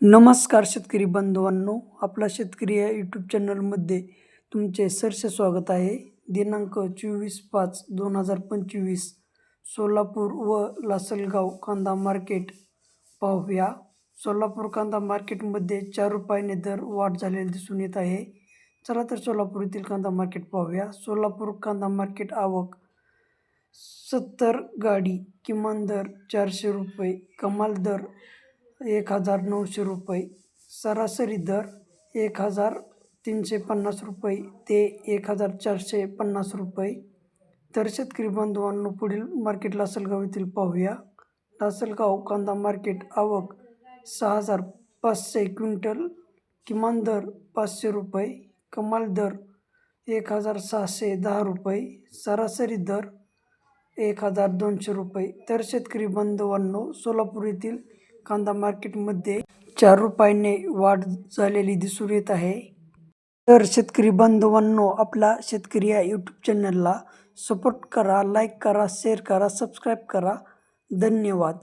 नमस्कार शेतकरी बांधवांनो आपला शेतकरी या यूट्यूब चॅनलमध्ये तुमचे सरसे स्वागत आहे. दिनांक चोवीस पाच दोन हजार पंचवीस सोलापूर व लासलगाव कांदा मार्केट पाहूया. सोलापूर कांदा मार्केटमध्ये चार रुपयाने दर वाढ झालेली दिसून येत आहे. चला तर सोलापूर येथील कांदा मार्केट पाहूया. सोलापूर कांदा मार्केट आवक सत्तर गाडी किमान दर चारशे रुपये कमाल दर एक हजार नऊशे रुपये. सरासरी दर एक हजार तीनशे पन्नास रुपये ते एक हजार चारशे पन्नास रुपये. तर शेतकरी बांधवांनो पुढील मार्केट लासलगाव येथील पाहूया. लासलगाव कांदा मार्केट आवक सहा हजार पाचशे क्विंटल किमान दर पाचशे रुपये कमाल दर एक हजार सहाशे दहा रुपये सरासरी दर एक हजार दोनशे रुपये. तर शेतकरी बांधवांनो सोलापूर येथील कांदा मार्केटमध्ये चार रुपयाने वाढ झालेली दिसून येत आहे. तर शेतकरी बांधवांनो आपला शेतकरी या यूट्यूब चॅनलला सपोर्ट करा लाईक करा शेअर करा सबस्क्राईब करा. धन्यवाद.